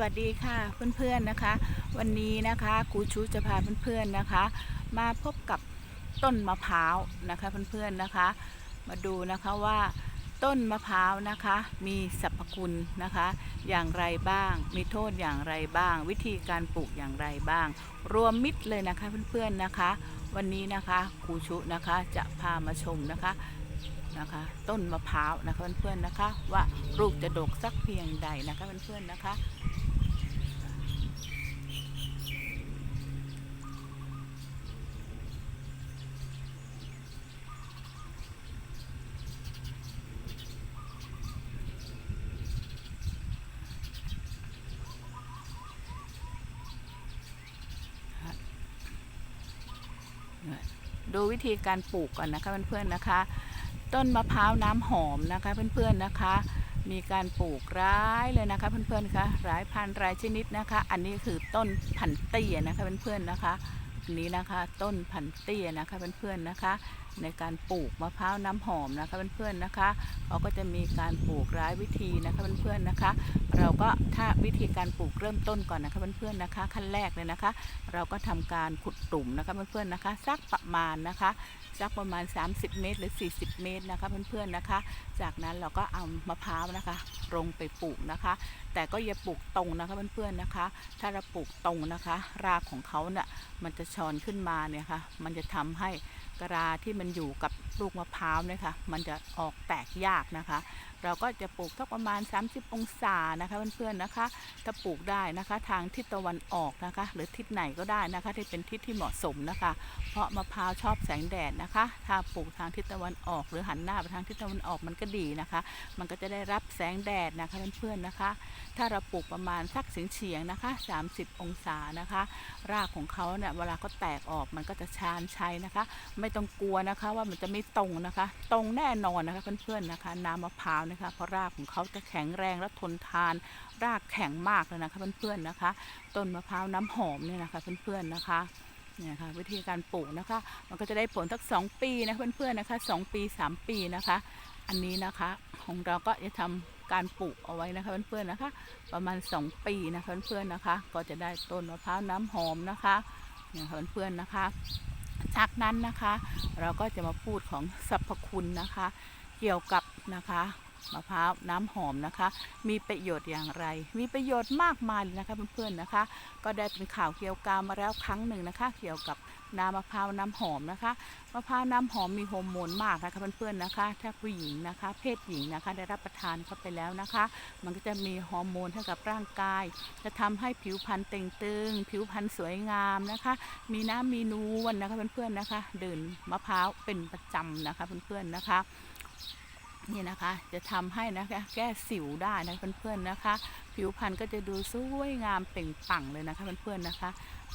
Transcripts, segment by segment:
วัสดีค่ะเพื่อนๆนะคะ วันนี้นะคะครูชูจะพาเพื่อนๆนะคะ มาพบกับต้นมะพร้าวนะคะเพื่อนๆนะคะ มาดูนะคะว่าต้นมะพร้าวนะคะ มีสรรพคุณนะคะ อย่างไรบ้าง มีโทษอย่างไรบ้าง วิธีการปลูกอย่างไรบ้าง รวมมิตรเลยนะคะเพื่อนๆนะคะ วันนี้นะคะครูชุนะคะจะพามาชมนะคะนะคะต้นมะพร้าวนะคะเพื่อนๆนะคะ ว่าลูกจะดกสักเพียงใดนะคะเพื่อนๆนะคะ ดูวิธีการปลูกก่อนนะคะเพื่อนๆนะคะ ต้นมะพร้าวน้ำหอมนะคะเพื่อนๆนะคะ มีการปลูกร้ายเลยนะคะ เพื่อนๆคะหลายพันรายชนิดนะคะ อันนี้คือต้นพันเตี้ยนะคะเพื่อนๆนะคะอันนี้นะคะ ต้นพันเตี้ยนะคะเพื่อนๆนะคะ ในการปลูกมะพร้าวน้ำหอมนะคะเพื่อนๆนะคะเขาก็จะมีการปลูกร้ายวิธีนะคะเพื่อนๆนะคะ เราก็ถ้าวิธีการปลูกเริ่มต้นก่อนนะคะเพื่อนๆนะคะ ขั้นแรกเลยนะคะ เราก็ทำการขุดตุ่มนะคะเพื่อนๆนะคะสักประมาณนะคะสักประมาณ 30 เมตร หรือ 40 เมตรนะคะเพื่อนๆนะคะ จากนั้นเราก็เอามะพร้าวนะคะลงไปปลูกนะคะ แต่ก็อย่าปลูกตรงนะคะเพื่อนๆนะคะ ถ้าเราปลูกตรงนะคะ รากของเขาเนี่ยมันจะชอนขึ้นมาเนี่ยค่ะ มันจะทำให้ กระาที่มันอยู่กับลูกมะพร้าวเนี่ยค่ะ มันจะออกแตกยากนะคะ เราก็จะปลูกสักประมาณ 30 องศานะคะเพื่อนๆนะคะ ถ้าปลูกได้นะคะทางทิศตะวันออกนะคะ หรือทิศไหนก็ได้นะคะ ที่เป็นทิศที่เหมาะสมนะคะ เพราะมะพร้าวชอบแสงแดดนะคะ ถ้าปลูกทางทิศตะวันออก หรือหันหน้าไปทางทิศตะวันออกมันก็ดีนะคะ มันก็จะได้รับแสงแดดนะคะเพื่อนๆนะคะ ถ้าเราปลูกประมาณสักเฉียงๆนะคะ 30 องศานะคะ รากของเขาเนี่ยเวลาเขาแตกออกมันก็จะชานชัยนะคะ ไม่ต้องกลัวนะคะว่ามันจะไม่ตรงนะคะ ตรงแน่นอนนะคะเพื่อนๆนะคะ น้ำมะพร้าวนะคะเพราะรากของเขาจะแข็งแรงและทนทาน รากแข็งมากเลยนะคะเพื่อนๆนะคะ ต้นมะพร้าวน้ำหอมเนี่ยนะคะเพื่อนๆนะคะเนี่ยค่ะวิธีการปลูกนะคะ มันก็จะได้ผลสักสองปีนะเพื่อนๆนะคะสองปีสามปีนะคะ อันนี้นะคะของเราก็จะทำการปลูกเอาไว้นะคะเพื่อนๆนะคะ ประมาณ 2 ปีนะคะเพื่อนๆนะคะ ก็จะได้ต้นมะพร้าวน้ำหอมนะคะเนี่ยค่ะเพื่อนๆนะคะ จากนั้นนะคะ เราก็จะมาพูดของสรรพคุณนะคะ เกี่ยวกับนะคะ มะพร้าวน้ำหอมนะคะ มีประโยชน์อย่างไร มีประโยชน์มากมายเลยนะคะเพื่อนๆนะคะ ก็ได้เป็นข่าวเกี่ยวกับมาแล้วครั้งหนึ่งนะคะ เกี่ยวกับน้ำมะพร้าวน้ำหอมนะคะมะพร้าวน้ำหอมมีฮอร์โมนมากนะคะเพื่อนๆนะคะ ถ้าผู้หญิงนะคะ เพศหญิงนะคะได้รับประทานเข้าไปแล้วนะคะ มันก็จะมีฮอร์โมนให้กับร่างกาย จะทำให้ผิวพรรณเต่งตึง ผิวพรรณสวยงามนะคะ มีน้ำมีนวลนะคะเพื่อนๆนะคะ ดื่มมะพร้าวเป็นประจำนะคะเพื่อนๆนะคะ นี่นะคะ จะทำให้นะคะแก้สิวได้นะเพื่อนๆนะคะ ผิวพรรณก็จะดูสวยงามเปล่งปลั่งเลยนะคะเพื่อนๆนะคะ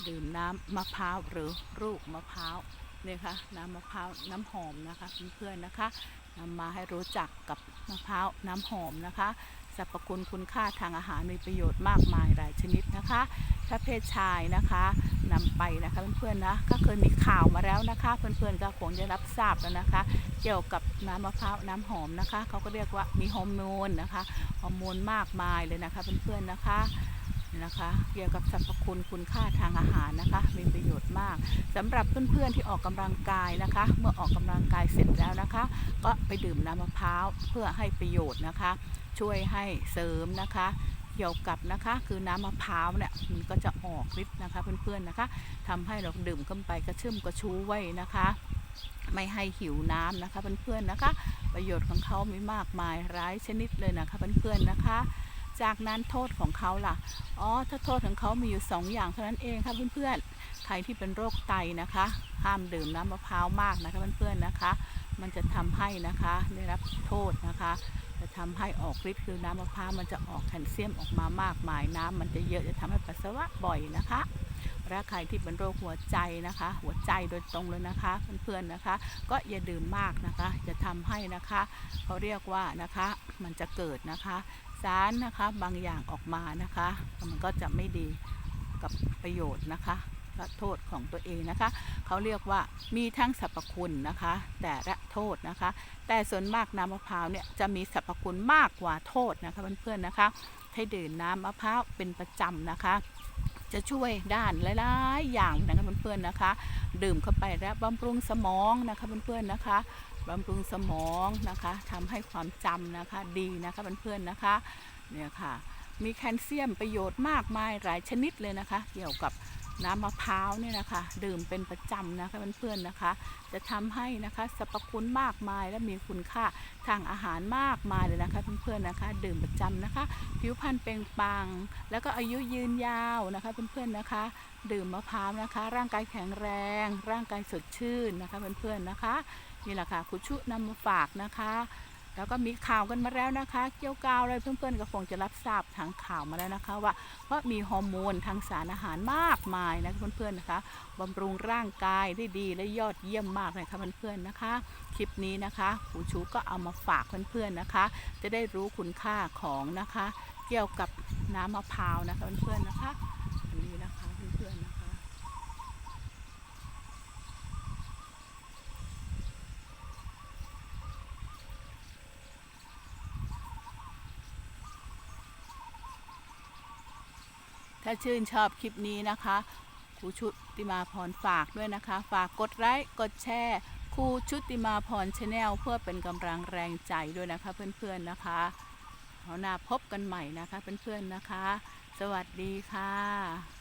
ดื่มน้ำมะพร้าวหรือลูกมะพร้าวเนี่ยค่ะน้ำมะพร้าวน้ำหอมนะคะเพื่อนๆนะคะนำมาให้รู้จักกับมะพร้าวน้ำหอมนะคะ รรพคุณคุณค่าทางอาหารมีประโยชน์มากมายหลายชนิดนะคะ ถ้าเพศชายนะคะนำไปนะคะเพื่อนๆนะก็เคยมีข่าวมาแล้วนะคะ เพื่อนๆก็คงจะรับทราบแล้วนะคะ เกี่ยวกับน้ำมะพร้าวน้ำหอมนะคะเขาก็เรียกว่ามีฮอร์โมนนะคะฮอร์โมนมากมายเลยนะคะเพื่อนๆนะคะ นะคะเกี่ยวกับสรรพคุณคุณค่าทางอาหารนะคะ มีประโยชน์มากสำหรับเพื่อนๆที่ออกกำลังกายนะคะ เมื่อออกกำลังกายเสร็จแล้วนะคะ ก็ไปดื่มน้ำมะพร้าวเพื่อให้ประโยชน์นะคะ ช่วยให้เสริมนะคะเกี่ยวกับนะคะคือน้ำมะพร้าวเนี่ยมันก็จะออกฤทธิ์นะคะเพื่อนๆนะคะทำให้เราดื่มเข้าไปกระชุ่มกระชู้ไว้นะคะ ไม่ให้หิวน้ำนะคะเพื่อนๆนะคะ ประโยชน์ของเขามีมากมายหลายชนิดเลยนะคะเพื่อนๆนะคะ จากนั้นโทษของเขาล่ะ อ๋อ ถ้าโทษของเขามีอยู่สองอย่างเท่านั้นเองค่ะเพื่อนๆ ใครที่เป็นโรคไตนะคะ ห้ามดื่มน้ำมะพร้าวมากนะคะเพื่อนๆนะคะ มันจะทำให้นะคะได้รับโทษนะคะ จะทำให้ออกฤทธิ์คือน้ำมะพร้าวมันจะออกแคลเซียมออกมามากมายน้ำมันจะเยอะจะทำให้ปัสสาวะบ่อยนะคะและใครที่เป็นโรคหัวใจนะคะ หัวใจโดยตรงเลยนะคะเพื่อนๆนะคะ ก็อย่าดื่มมากนะคะ จะทำให้นะคะเขาเรียกว่านะคะ มันจะเกิดนะคะ สารนะคะบางอย่างออกมานะคะ มันก็จะไม่ดีกับประโยชน์นะคะและโทษของตัวเองนะคะ เขาเรียกว่ามีทั้งสรรพคุณนะคะ แต่ละโทษนะคะ แต่ส่วนมากน้ำมะพร้าวเนี่ยจะมีสรรพคุณมากกว่าโทษนะคะเพื่อนๆนะคะ ให้ดื่มน้ำมะพร้าวเป็นประจำนะคะ จะช่วยด้านหลายๆอย่างนะคะเพื่อนๆนะคะ ดื่มเข้าไปแล้วบำรุงสมองนะคะเพื่อนๆนะคะ บำรุงสมองนะคะทำให้ความจำนะคะดีนะคะเพื่อนๆนะคะเนี่ยค่ะมีแคลเซียมประโยชน์มากมายหลายชนิดเลยนะคะ เกี่ยวกับน้ำมะพร้าวเนี่ยนะคะ ดื่มเป็นประจำนะคะเพื่อนๆนะคะ จะทำให้นะคะสรรพคุณมากมายและมีคุณค่าทางอาหารมากมายเลยนะคะเพื่อนๆนะคะ ดื่มประจำนะคะ ผิวพรรณเปล่งปลังแล้วก็อายุยืนยาวนะคะเพื่อนๆนะคะ ดื่มมะพร้าวนะคะ ร่างกายแข็งแรง ร่างกายสดชื่นนะคะเพื่อนๆนะคะ นี่แหละค่ะคุณชุนำมาฝากนะคะ แล้วก็มีข่าวกันมาแล้วนะคะ เกี่ยวกาวอะไรเพื่อนๆก็คงจะรับทราบทางข่าวมาแล้วนะคะ ว่าว่ามีฮอร์โมนทางสารอาหารมากมายนะเพื่อนๆนะคะบำรุงร่างกายได้ดีและยอดเยี่ยมมากเลยค่ะเพื่อนๆนะคะ คลิปนี้นะคะครูชูก็เอามาฝากเพื่อนๆนะคะ จะได้รู้คุณค่าของนะคะ เกี่ยวกับน้ำมะพร้าวนะคะเพื่อนๆนะคะอันนี้นะคะเพื่อนๆนะคะ ถ้าชื่นชอบคลิปนี้นะคะครูชุติมาพรฝากด้วยนะคะ ฝากกดไลค์กดแชร์ครูชุติมาพรชาแนลเพื่อเป็นกำลังแรงใจด้วยนะคะ เพื่อนๆนะคะเอาหน้าพบกันใหม่นะคะเพื่อนๆนะคะ สวัสดีค่ะ